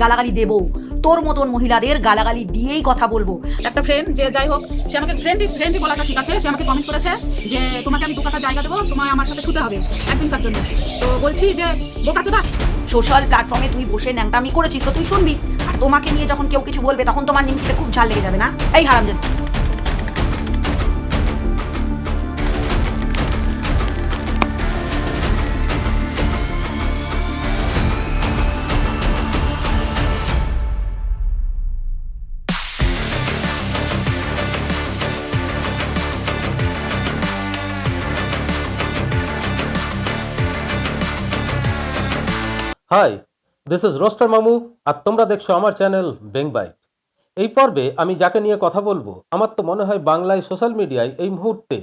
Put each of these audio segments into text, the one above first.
গালাগালি দেব। তোর মতন মহিলাদের গালাগালি দিয়েই কথা বলব। একটা ফ্রেন্ড যে যাই হোক, সে আমাকে ফ্রেন্ডই ফ্রেন্ডই বলাটা ঠিক আছে, সে আমাকে কমেন্ট করেছে যে তোমাকে আমি দু জায়গা দেবো, তোমায় আমার সাথে শুতে হবে একদিনকার জন্য। তো বলছি যে, বোকা চোদা সোশ্যাল প্ল্যাটফর্মে তুই বসে ন্যাংটামি করেছিস তো তুই শুনবি। আর তোমাকে নিয়ে যখন কেউ কিছু বলবে, তখন তোমার নিমকিতে খুব ঝাল লেগে যাবে না? এই হারামজান হাই দিস ইজ রোস্টার মামু আর তোমরা দেখছ আমার চ্যানেল বেং বাইট এই পর্বে আমি যাকে নিয়ে কথা বলব, আমার তো মনে হয় বাংলায় সোশ্যাল মিডিয়ায় এই মুহূর্তে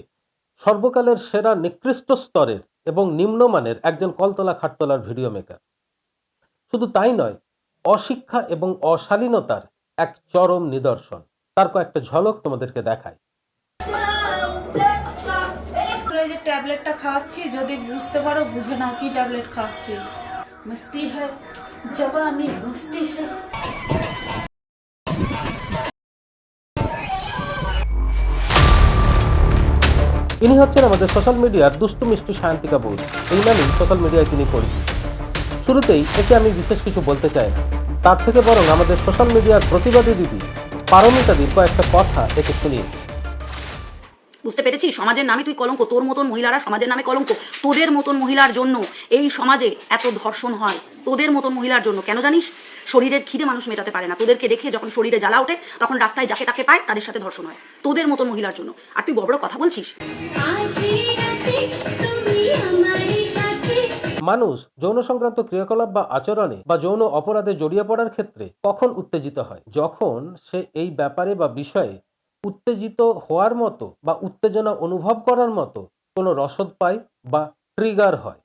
সর্বকালের সেরা নিকৃষ্ট স্তরের এবং নিম্নমানের একজন কলতলা খাটতলার ভিডিও মেকার শুধু তাই নয়, অশিক্ষা এবং অশালীনতার এক চরম নিদর্শন। তার কয়েকটা ঝলক তোমাদেরকে দেখায় ট্যাবলেটটা খাওয়াচ্ছি, যদি বুঝতে পারো, বুঝে নাও কি ট্যাবলেট খাওয়াচ্ছি। মস্তি হ্যায় জবানি মস্তি হ্যায় ইনি হচ্ছেন আমাদের সোশ্যাল মিডিয়ার দুষ্টু, মিষ্টি শান্তিকা বৌদ এই নামেই সোশ্যাল মিডিয়ায় তিনি পরিচিত। শুরুতেই একে আমি বিশেষ কিছু বলতে চাই তার থেকে বরং আমাদের সোশ্যাল মিডিয়ার প্রতিবাদী দিদি পারমিতাদির কয়েকটা কথা একে শুনিয়ে বুঝতে পেরেছিস সমাজের নামে তুই কলঙ্ক। তোর মতন মহিলারা সমাজের নামে কলঙ্ক। তোদের মতন মহিলার জন্য এই সমাজে এত ধর্ষণ হয়। তোদের মতন মহিলার জন্য। কেন জানিস? শরীরের খিদে মানুষ মেটাতে পারে না। তোদেরকে দেখে যখন শরীরে জ্বালা ওঠে, তখন রাস্তায় যাকে তাকে পায়, তাদের সাথে ধর্ষণ হয়। তোদের মতন মহিলার জন্য। আর তুই বড় কথা বলছিস? মানুষ যৌন সংক্রান্ত ক্রিয়াকলাপ বা আচরণে বা যৌন অপরাধে জড়িয়ে পড়ার ক্ষেত্রে কখন উত্তেজিত হয়? যখন সে এই ব্যাপারে বা বিষয়ে উত্তেজিত হওয়ার মতো বা উত্তেজনা অনুভব করার মতো কোনো রসদ পায় বা ট্রিগার হয়।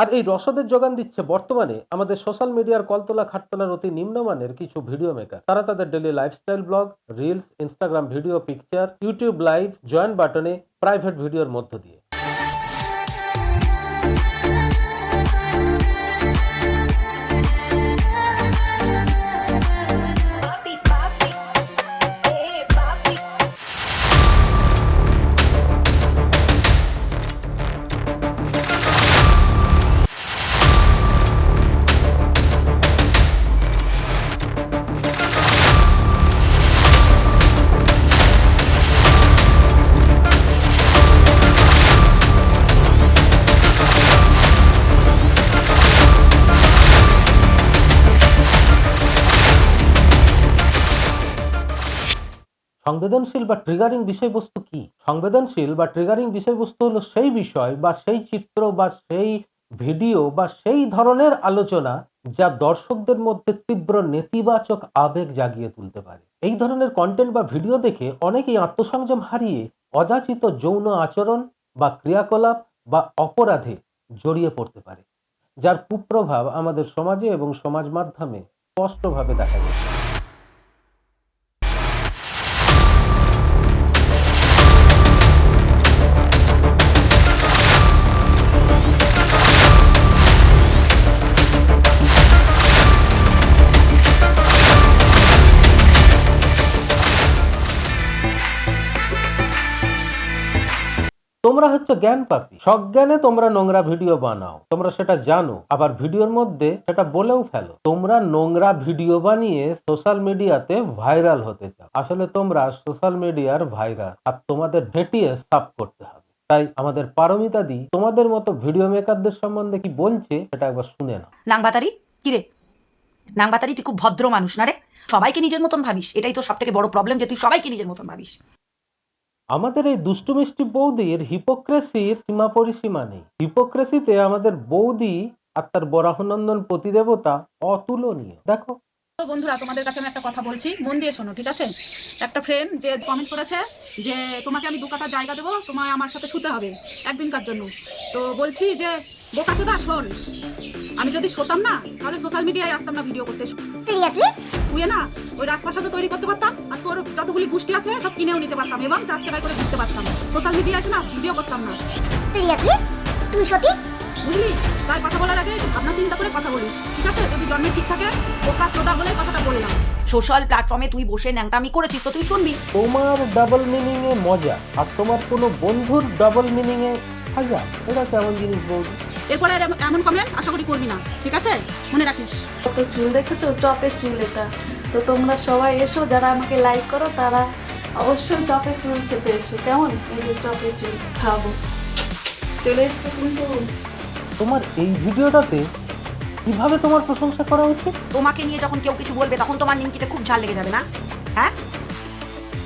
আর এই রসদের যোগান দিচ্ছে বর্তমানে আমাদের সোশ্যাল মিডিয়ার কলতলা খাটতলার অতি নিম্নমানের কিছু ভিডিও মেকার তারা তাদের daily lifestyle blog reels Instagram video picture YouTube live joint বাটনে প্রাইভেট ভিডিওর মধ্য দিয়ে। সংবেদনশীল বা ট্রিগারিং বিষয়বস্তু কি? সংবেদনশীল বা ট্রিগারিং বিষয়বস্তু হলো সেই বিষয় বা সেই চিত্র বা সেই ভিডিও বা সেই ধরনের আলোচনা যা দর্শকদের মধ্যে তীব্র নেতিবাচক আবেগ জাগিয়ে তুলতে পারে। এই ধরনের কন্টেন্ট বা ভিডিও দেখে অনেকেই আত্মসংযম হারিয়ে অযাচিত যৌন আচরণ বা ক্রিয়াকলাপ বা অপরাধে জড়িয়ে পড়তে পারে, যার কুপ্রভাব আমাদের সমাজে এবং সমাজ মাধ্যমে স্পষ্টভাবে দেখা যায়। তোমরা হচ্ছে জ্ঞান পাপি সজ্ঞানে তোমরা নোংরা ভিডিও বানাও। তোমরা সেটা জানো। আবার ভিডিওর মধ্যে সেটা বলেও ফেলো। তোমরা নোংরা ভিডিও বানিয়ে সোশ্যাল মিডিয়াতে ভাইরাল হতে চাও। আসলে তোমরা সোশ্যাল মিডিয়ার ভাইরাল। আর তোমাদের ভেটিয়ে সাফ করতে হবে। তাই আমাদের পারমিতা দি, তোমাদের মতো ভিডিও মেকারদের সম্বন্ধে কি বলছে, সেটা একবার শুনে নাও। নাংবাতারি? কিরে নাংবাতারি, তুই খুব ভদ্র মানুষ না রে? সবাইকে নিজের মতন ভাবিস। এটাই তো সব থেকে বড় প্রবলেম যে তুই সবাইকে নিজের মতন ভাবিস। আমাদের এই দুষ্টু মিষ্টি বৌদির হিপোক্রেসির সীমা পরিসীমা নেই। হিপোক্রেসিতে আমাদের বৌদি আর তার বরাহনন্দন প্রতিদেবতা অতুলনীয়। দেখো তো বন্ধুরা তোমাদের কাছে আমি একটা কথা বলছি। মন দিয়ে শোনো ঠিক আছে? একটা ফ্রেন্ড যে কমেন্ট করেছে যে তোমাকে আমি দু কাটা জায়গা দেবো তোমায় আমার সাথে শুতে হবে একদিনকার জন্য। তো বলছি যে বোকা চোদা শোন আমি যদি শোতাম না তাহলে সোশ্যাল মিডিয়ায় আসতাম না ভিডিও করতে। সিরিয়াসলি শুয়ে না ওই রাজপ্রাসাদে তৈরি করতে পারতাম আর তোর যতগুলি গোষ্ঠী আছে সব কিনেও নিতে পারতাম এবং চার চাকায় করে ঘুরতে পারতাম। সোশ্যাল মিডিয়া আছে না ভিডিও করতাম না। সিরিয়াসলি তুমি সত্যি বুঝলি? তাই কথা বলার আগে ভাবনা চিন্তা করে কথা বলিস ঠিক আছে? যদি জন্মে ঠিক থাকে বোকা চোদা বলে কথাটা বললাম। সোশ্যাল প্ল্যাটফর্মে তুই বসে ন্যাংটামি করেছিস তো তুই শুনবি। তোমার ডাবল মিনিং এ মজা আর তোমার কোনো বন্ধুর ডাবল মিনিং এ সাজা এটা কেমন জিনিস বৌদি এরপরে আর এমন- এমন কমেন্ট আশা করি করবি না ঠিক আছে? মনে রাখিস। কত চুল দেখেছ? চপের চুল এটা। তো তোমরা সবাই এসো যারা আমাকে লাইক করো তারা অবশ্যই চপের চুল খেতে এসো। কেমন? এই যে চপের চুল খাব। চলে এসো কিন্তু। তোমার এই ভিডিওটাতে কীভাবে তোমার প্রশংসা করা উচিত তোমাকে নিয়ে যখন কেউ কিছু বলবে তখন তোমার নিমকিতে খুব ঝাল লেগে যাবে না? হ্যাঁ?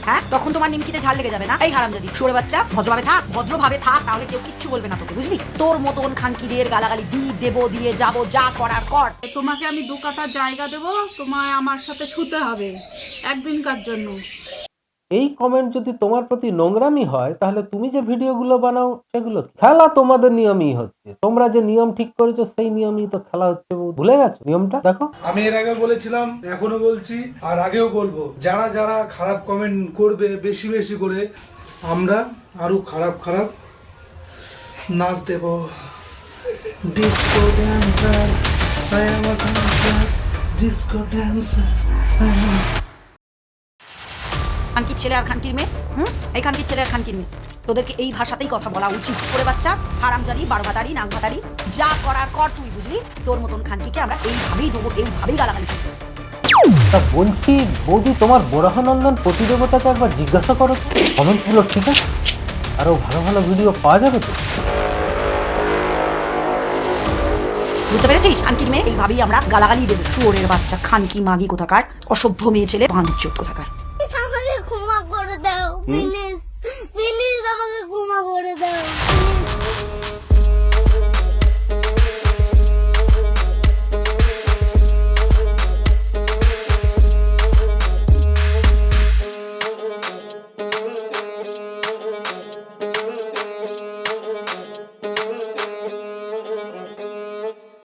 হ্যাঁ? তখন তোমার নিমকিতে ঝাল লেগে যাবে না? এই হারাম যদি সরে বাচ্চা ভদ্রভাবে থাক ভদ্রভাবে থাক তাহলে কেউ কিচ্ছু বলবে না তোকে বুঝলি? তোর মতন খানকিদের গালাগালি দি দেবো দিয়ে যাব যা করার কর। তোমাকে আমি দু কাটা জায়গা দেবো তোমায় আমার সাথে শুতে হবে একদিনকার জন্য। এই কমেন্ট যদি তোমার প্রতি নোংরামি হয়, তাহলে তুমি যে ভিডিওগুলো বানাও, সেগুলো খেলা তোমাদের নিয়মই হচ্ছে। তোমরা যে নিয়ম ঠিক করেছ, সেই নিয়মই তো খেলা হচ্ছে ভুলে গেছো নিয়মটা? দেখো। আমি এর আগে বলেছিলাম, এখনও বলছি, আর আগেও বলব, যারা যারা খারাপ কমেন্ট করবে বেশি বেশি করে, আমরা আরও খারাপ খারাপ নাচ দেব। ডিস্কো ড্যান্সার ডিস্কো ড্যান্সার খানকির ছেলে আর খানকির মেয়ে? হুম? এই খানকির ছেলে আর খানকির মেয়ে। তোদেরকে এই ভাষাতেই কথা বলা উচিত। করে বাচ্চা হারামজাদি বারভাতারি নাংভাতারি যা করার কর তুই বুঝলি? তোর মতন খানকিকে আমরা এইভাবেই দেবো এইভাবেই গালাগালি করব। তা বলছি বৌদি তোমার বরাহনন্দন প্রতিদেবতাকে একবার জিজ্ঞাসা করো কমেন্টগুলো ঠিক আছে? আরও ভালো ভালো ভিডিও পাওয়া যাবে তো? বুঝতে পেরেছিস? খানকির মেয়ে এইভাবেই আমরা গালাগালি দেবো। শুয়োরের বাচ্চা খানকি মাগি কোথাকার? অসভ্য মেয়ে ছেলে বাঞ্চত কোথাকার? প্লিজ প্লিজ আমাকে ঘুমা করে দাও।